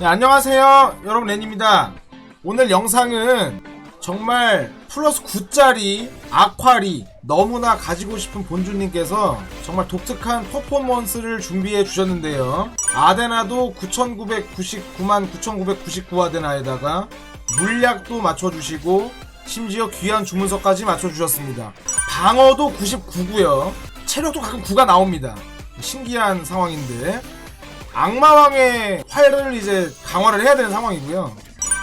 네, 안녕하세요. 여러분, 랜입니다. 오늘 영상은 정말 플러스 9짜리 아ኳ리 너무나 가지고 싶은 본주님께서 정말 독특한 퍼포먼스를 준비해 주셨는데요. 아데나도 9999만 9999 아데나에다가 물약도 맞춰주시고 심지어 귀한 주문서까지 맞춰주셨습니다. 방어도 99고요. 체력도 가끔 9가 나옵니다. 신기한 상황인데 악마왕의 활을 이제 강화를 해야 되는 상황이고요.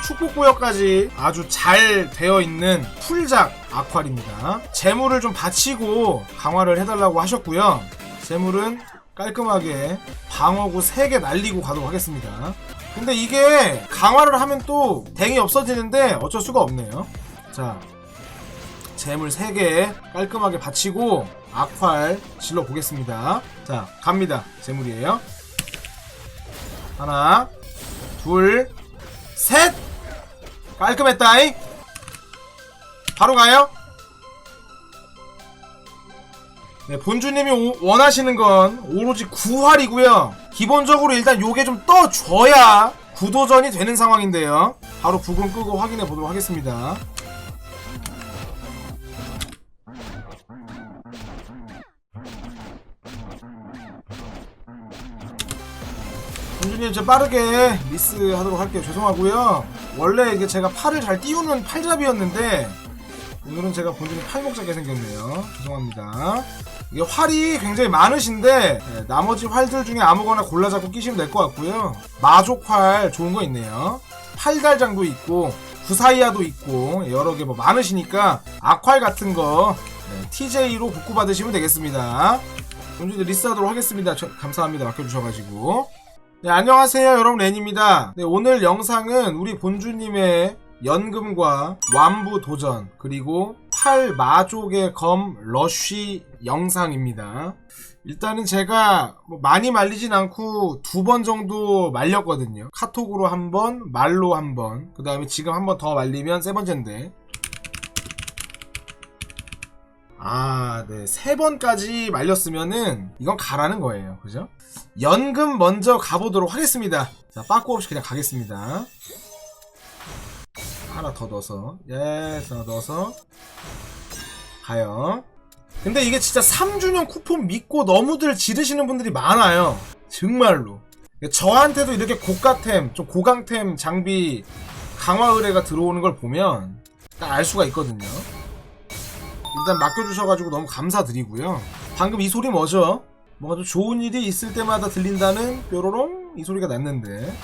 축복구역까지 아주 잘 되어 있는 풀작 아쿠아입니다. 재물을 좀 받치고 강화를 해달라고 하셨고요. 재물은 깔끔하게 방어구 3개 날리고 가도록 하겠습니다. 근데 이게 강화를 하면 또 댕이 없어지는데 어쩔 수가 없네요. 자, 재물 3개 깔끔하게 받치고 악활 질러 보겠습니다. 자, 갑니다. 재물이에요. 하나, 둘, 셋! 깔끔했다잉! 바로 가요? 네, 본주님이 오- 원하시는 건 오로지 구활이고요. 기본적으로 일단 요게 좀 떠줘야 구도전이 되는 상황인데요. 바로 부금 끄고 확인해 보도록 하겠습니다. 본주님 좀 빠르게 미스 하도록 할게요. 죄송하고요. 원래 이게 제가 팔을 잘 띄우는 팔잡이였는데 오늘은 제가 본주님 팔목 잡게 생겼네요. 죄송합니다. 이게 활이 굉장히 많으신데 예, 나머지 활들 중에 아무거나 골라 잡고 끼시면 될 것 같고요. 마족활 좋은 거 있네요. 팔달장도 있고 구사이아도 있고 여러 개 뭐 많으시니까 악활 같은 거 TJ로 복구 받으시면 되겠습니다. 본주님 리스하도록 하겠습니다. 저- 감사합니다. 맡겨주셔가지고. 네, 안녕하세요. 여러분, 랜입니다. 네, 오늘 영상은 우리 본주님의 연금과 완부 도전, 그리고 팔 마족의 검 러쉬 영상입니다. 일단은 제가 뭐 많이 말리진 않고 두 번 정도 말렸거든요. 카톡으로 한 번, 말로 한 번, 그 다음에 지금 한 번 더 말리면 세 번째인데. 아, 네. 세 번까지 말렸으면은 이건 가라는 거예요. 그죠? 연금 먼저 가보도록 하겠습니다. 자, 빠꾸 없이 그냥 가겠습니다. 하나 더 넣어서. 예, 하나 넣어서. 가요. 근데 이게 진짜 3주년 쿠폰 믿고 너무들 지르시는 분들이 많아요. 정말로. 저한테도 이렇게 고가템, 좀 고강템 장비 강화 의뢰가 들어오는 걸 보면 딱 알 수가 있거든요. 일단 맡겨주셔가지고 너무 감사드리고요. 방금 이 소리 뭐죠? 뭔가 좀 좋은 일이 있을 때마다 들린다는 뾰로롱 이 소리가 났는데.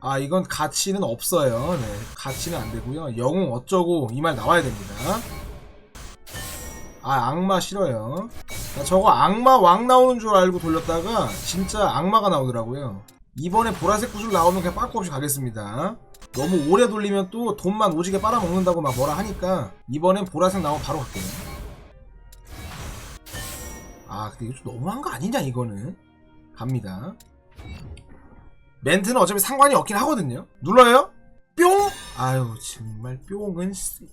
아 이건 가치는 없어요. 네 가치는 안 되고요. 영웅 어쩌고 이 말 나와야 됩니다. 아 악마 싫어요. 나 저거 악마 왕 나오는 줄 알고 돌렸다가 진짜 악마가 나오더라고요. 이번에 보라색 구슬 나오면 그냥 빠꾸 없이 가겠습니다 너무 오래 돌리면 또 돈만 오지게 빨아먹는다고 막 뭐라 하니까 이번엔 보라색 나오면 바로 갈게요 아 근데 이거 좀 너무한 거 아니냐 이거는? 갑니다. 멘트는 어차피 상관이 없긴 하거든요. 눌러요? 뿅! 아유 정말 뿅은 씨.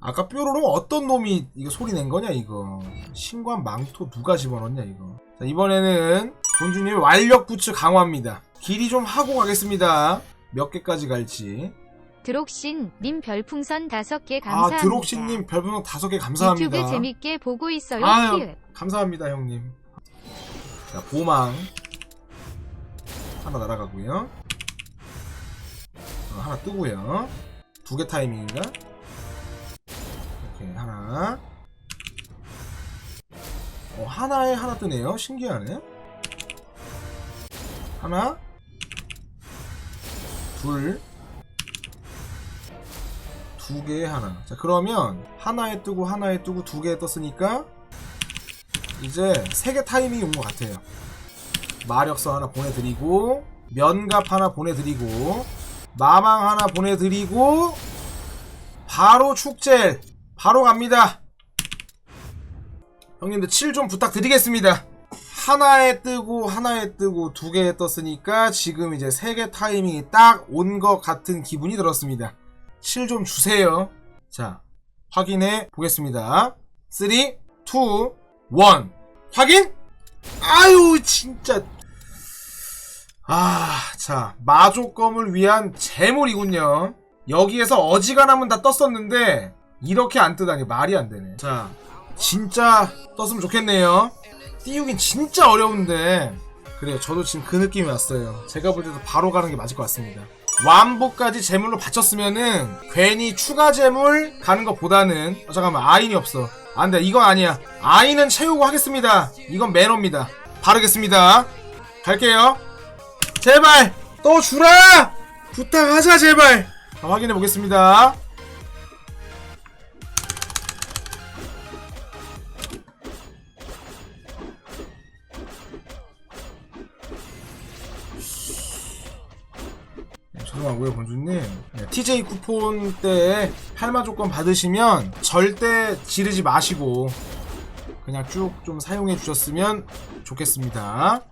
아까 뾰로롱 어떤 놈이 이거 소리 낸 거냐 이거? 신관 망토 누가 집어넣냐 이거? 자 이번에는 본주님 완력 부츠 강화입니다. 길이 좀 하고 가겠습니다 몇 개까지 갈지 드록신 님 별풍선 5개 아 감사합니다. 드록신님 별풍선 다섯 개 감사합니다 유튜브 재밌게 보고 있어요. 아유, 키읔. 감사합니다, 형님. 자, 보망. 하나 날아가고요. 어, 하나 뜨고요. 두 개 타이밍인가? 오케이, 하나. 어, 하나에 하나 뜨네요. 신기하네. 하나. 둘. 두 개에 하나. 자, 그러면 하나에 뜨고 하나에 뜨고 두 개에 떴으니까 이제 세 개 타이밍이 온 것 같아요. 마력서 하나 보내드리고 면갑 하나 보내드리고 마망 하나 보내드리고 바로 축제 바로 갑니다. 형님들 7 좀 부탁드리겠습니다. 하나에 뜨고 하나에 뜨고 두 개에 떴으니까 지금 이제 세 개 타이밍이 딱 온 것 같은 기분이 들었습니다. 7 좀 주세요. 자, 확인해 보겠습니다. 3, 2, 1. 확인? 아유, 진짜. 아, 자, 마조검을 위한 재물이군요. 여기에서 어지간하면 다 떴었는데, 이렇게 안 뜨다니 말이 안 되네. 자, 진짜 떴으면 좋겠네요. 띄우긴 진짜 어려운데, 그래요. 저도 지금 그 느낌이 왔어요. 제가 볼 때도 바로 가는 게 맞을 것 같습니다. 완보까지 재물로 바쳤으면은, 괜히 추가 재물 가는 것보다는, 어, 잠깐만, 아인이 없어. 안 돼, 이건 아니야. 아인은 채우고 하겠습니다. 이건 매너입니다. 바르겠습니다. 갈게요. 제발 또 주라 부탁하자 제발 자, 확인해 보겠습니다 네, 죄송하고요 본주님 네, TJ 쿠폰 때 할마 조건 받으시면 절대 지르지 마시고 그냥 쭉 좀 사용해 주셨으면 좋겠습니다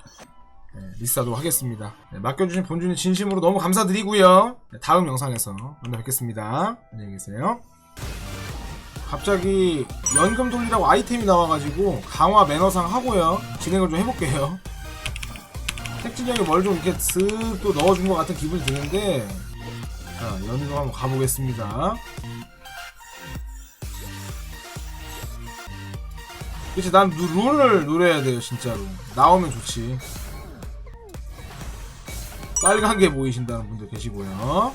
네, 리스하도록 하겠습니다. 네, 맡겨주신 본주님 진심으로 너무 감사드리고요. 네, 다음 영상에서 만나 뵙겠습니다. 안녕히 계세요. 갑자기 연금 돌리라고 아이템이 나와가지고 강화 매너상 하고요. 진행을 좀 해볼게요. 택진이 형이 뭘 좀 이렇게 쓱 또 넣어준 것 같은 기분이 드는데 자 연금 한번 가보겠습니다. 그치 난 누- 룰을 노려야 돼요 진짜로 나오면 좋지 빨간 게 보이신다는 분들 계시고요.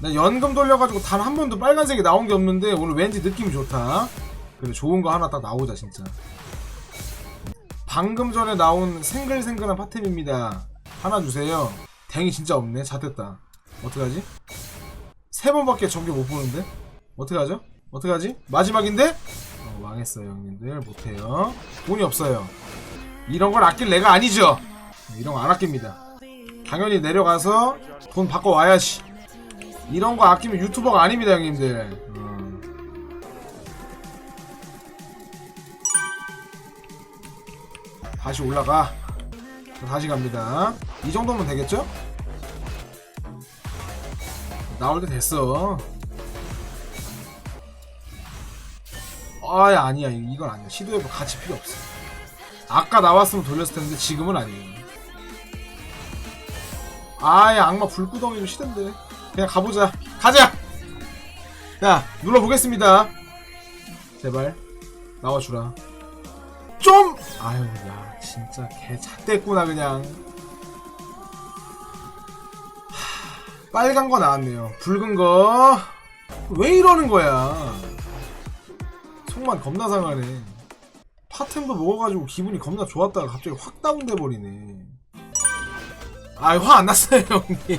나 연금 돌려가지고 단 한 번도 빨간색이 나온 게 없는데 오늘 왠지 느낌이 좋다. 그래 좋은 거 하나 딱 나오자 진짜. 방금 전에 나온 생글생글한 파템입니다. 하나 주세요. 댕이 진짜 없네. 잣됐다. 어떡하지? 세 번밖에 전개 못 보는데? 어떡하죠? 어떡하지? 마지막인데? 어, 망했어요 형님들 못해요. 돈이 없어요. 이런 걸 아낄 내가 아니죠? 이런 거 안 아낍니다. 당연히 내려가서 돈 바꿔 와야지. 이런 거 아끼면 유튜버가 아닙니다, 형님들. 어. 다시 올라가. 자, 다시 갑니다. 이 정도면 되겠죠? 나올 때 됐어. 아야 아니야 이건 아니야 시도해봐 같이 필요 없어. 아까 나왔으면 돌렸을 텐데 지금은 아니에요. 아예 악마 불구덩이도 시던데 그냥 가보자 가자 야 눌러보겠습니다 제발 나와주라 좀 아유 야 진짜 개 잣됐구나 그냥. 하, 빨간 거 나왔네요. 붉은 거? 왜 이러는 거야? 속만 겁나 상하네. 파템도 먹어가지고 기분이 겁나 좋았다가 갑자기 확 다운돼 버리네. 아이 화 안 났어요 형님.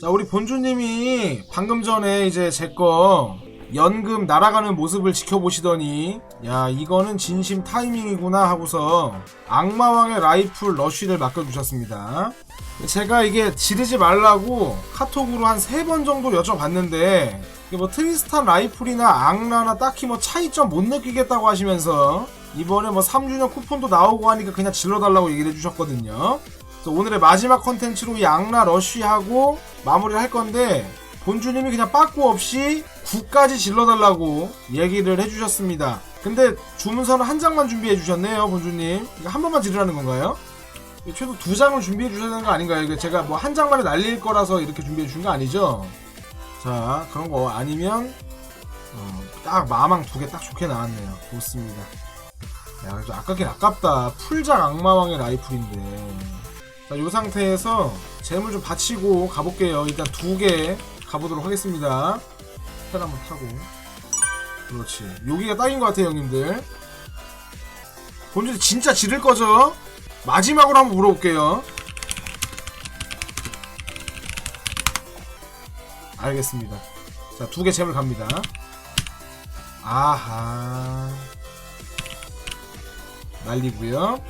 자 우리 본주님이 방금 전에 이제 제거 연금 날아가는 모습을 지켜보시더니 야 이거는 진심 타이밍이구나 하고서 악마왕의 라이플 러쉬를 맡겨주셨습니다 제가 이게 지르지 말라고 카톡으로 한 세 번 정도 여쭤봤는데 뭐 트리스탄 라이플이나 악라나 딱히 뭐 차이점 못 느끼겠다고 하시면서 이번에 뭐 3주년 쿠폰도 나오고 하니까 그냥 질러달라고 얘기를 해주셨거든요. 오늘의 마지막 컨텐츠로 이 악라 러쉬하고 마무리를 할 건데 본주님이 그냥 빠꾸 없이 9까지 질러달라고 얘기를 해주셨습니다. 근데 주문서는 한 장만 준비해 주셨네요, 본주님. 이거 한 번만 지르라는 건가요? 최소 두 장을 준비해 주셔야 되는 거 아닌가요? 이거 제가 뭐 한 장만에 날릴 거라서 이렇게 준비해 주신 거 아니죠? 자, 그런 거 아니면 어, 딱 마망 두 개 딱 좋게 나왔네요. 좋습니다. 야, 그래도 아깝긴 아깝다. 풀작 악마왕의 라이플인데. 자, 이 상태에서 재물 좀 받치고 가볼게요. 일단 두 개 가보도록 하겠습니다. 펜 한번 타고. 그렇지. 여기가 딱인 것 같아요, 형님들. 본주도 진짜 지를 거죠? 마지막으로 한번 물어볼게요. 알겠습니다. 자, 두개 재물 갑니다. 아하. 날리고요.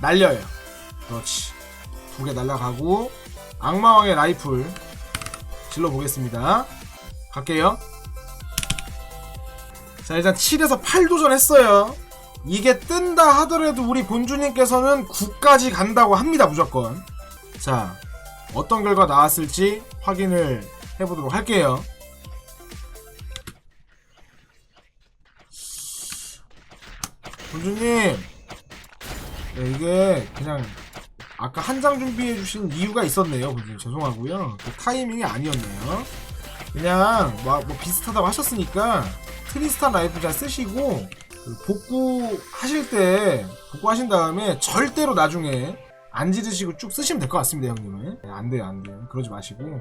날려요. 그렇지. 두 개 날라가고 악마왕의 라이플 질러 보겠습니다. 갈게요. 자 일단 7에서 8 도전했어요. 이게 뜬다 하더라도 우리 본주님께서는 9까지 간다고 합니다 무조건. 자 어떤 결과 나왔을지 확인을 해보도록 할게요. 군주님 네, 이게 그냥 아까 한 장 준비해 주신 이유가 있었네요. 죄송하고요. 그 타이밍이 아니었네요. 그냥 뭐, 뭐 비슷하다고 하셨으니까 트리스탄 라이프 잘 쓰시고 그 복구 하실 때 복구 하신 다음에 절대로 나중에 안 지르시고 쭉 쓰시면 될 것 같습니다 형님은. 네, 안 돼요 안 돼요. 그러지 마시고.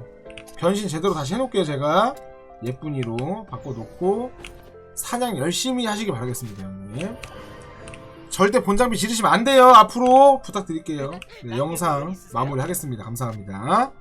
변신 제대로 다시 해놓을게요 제가. 예쁜이로 바꿔놓고 사냥 열심히 하시길 바라겠습니다 형님 절대 본장비 지르시면 안 돼요. 앞으로 부탁드릴게요. 네, 영상 마무리하겠습니다. 감사합니다